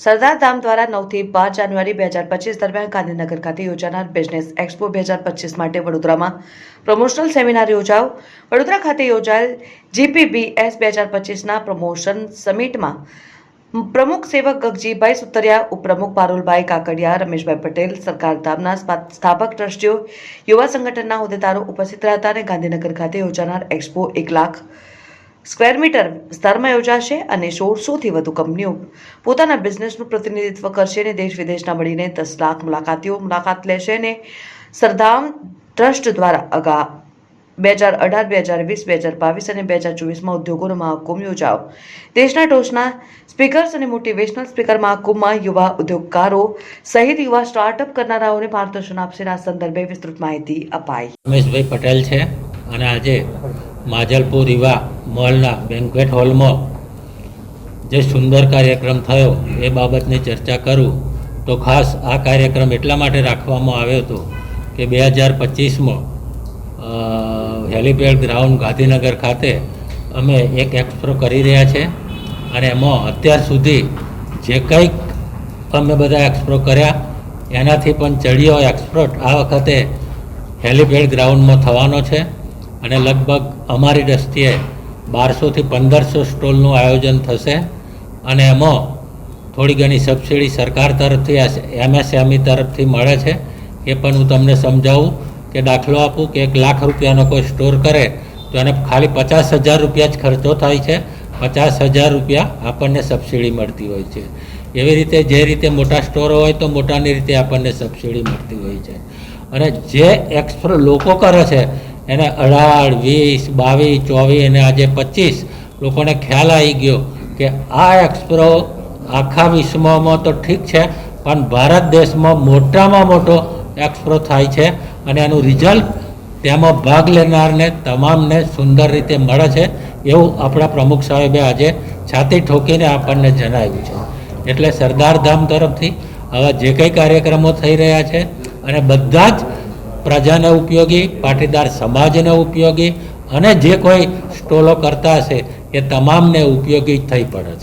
સરદાર ધામ દ્વારા નવથી બાર જાન્યુઆરી બે હજાર પચીસ દરમિયાન ગાંધીનગર ખાતે યોજાનાર બિઝનેસ એક્સપો બે હજાર પચીસ માટે વડોદરામાં પ્રમોશનલ સેમિનાર યોજાયો. વડોદરા ખાતે યોજાયેલ જીપીબીએસ બે હજાર પચીસના પ્રમોશન સમિટમાં પ્રમુખ સેવક ગગજીભાઈ સુતરિયા, ઉપપ્રમુખ પારુલભાઈ કાકડિયા, રમેશભાઈ પટેલ, સરકાર ધામના સ્થાપક ટ્રસ્ટીઓ, યુવા સંગઠનના હોદ્દેદારો ઉપસ્થિત રહ્યા હતા અને ગાંધીનગર ખાતે યોજાનાર એક્સપો એક લાખ સ્ક્વેર મીટર વિસ્તારમાં યોજાશે અને સોળસોથી વધુ કંપનીઓ પોતાના બિઝનેસનું પ્રતિનિધિત્વ કરશે અને દેશ વિદેશના મળીને દસ લાખ મુલાકાતીઓ મુલાકાત લેશે અને સરધામ ટ્રસ્ટ દ્વારા અગા બે હજાર અઢાર, બે હજાર વીસ, બે હજાર બાવીસ અને બે હજાર ચોવીસમાં ઉદ્યોગોનો મહાકુંભ યોજાયો. દેશના ટોચના સ્પીકર્સ અને મોટિવેશનલ સ્પીકર મહાકુંભમાં યુવા ઉદ્યોગકારો સહિત યુવા સ્ટાર્ટઅપ કરનારાઓને માર્ગદર્શન આપશે આ સંદર્ભે વિસ્તૃત માહિતી અપાઈ. રમેશભાઈ પટેલ છે અને આજે માજલપુર રીવા મોલના બેન્ક્વેટ હોલમાં જે સુંદર કાર્યક્રમ થયો, એ બાબતની ચર્ચા કરું, તો ખાસ આ કાર્યક્રમ એટલા માટે રાખવામાં આવ્યો હતો કે બે હજાર પચીસમાં હેલીપેડ ગ્રાઉન્ડ ગાંધીનગર ખાતે અમે એક એક્સપ્રો કરી રહ્યા છે અને એમાં અત્યાર સુધી જે કંઈક અમે બધા એક્સપ્રો કર્યા, એનાથી પણ ચડિયો એક્સપ્રોટ આ વખતે હેલીપેડ ગ્રાઉન્ડમાં થવાનો છે અને લગભગ અમારી દ્રષ્ટિએ બારસોથી પંદરસો સ્ટોલનું આયોજન થશે અને એમાં થોડી ઘણી સબસિડી સરકાર તરફથી એમએસએમઈ તરફથી મળે છે. એ પણ હું તમને સમજાવું કે દાખલો આપું કે એક લાખ રૂપિયાનો કોઈ સ્ટોર કરે તો એને ખાલી પચાસ હજાર રૂપિયા જ ખર્ચો થાય છે. પચાસ હજાર રૂપિયા આપણને સબસિડી મળતી હોય છે. એવી રીતે જે રીતે મોટા સ્ટોરો હોય તો મોટાની રીતે આપણને સબસિડી મળતી હોય છે. અને જે એક્સપ્રો લોકો કરે છે એને અઢાર, વીસ, બાવીસ, ચોવીસ અને આજે પચીસ લોકોને ખ્યાલ આવી ગયો કે આ એક્સપ્રો આખા વિશ્વમાં તો ઠીક છે, પણ ભારત દેશમાં મોટામાં મોટો એક્સપ્રો થાય છે અને એનું રિઝલ્ટ તેમાં ભાગ લેનારને તમામને સુંદર રીતે મળે છે એવું આપણા પ્રમુખ સાહેબે આજે છાતી ઠોકીને આપણને જણાવ્યું છે. એટલે સરદાર ધામ તરફથી આવા જે કંઈ કાર્યક્રમો થઈ રહ્યા છે અને બધા જ પ્રજાને ઉપયોગી, પાટીદાર સમાજને ઉપયોગી અને જે કોઈ સ્ટોલો કરતા હશે એ તમામને ઉપયોગી થઈ પડે છે.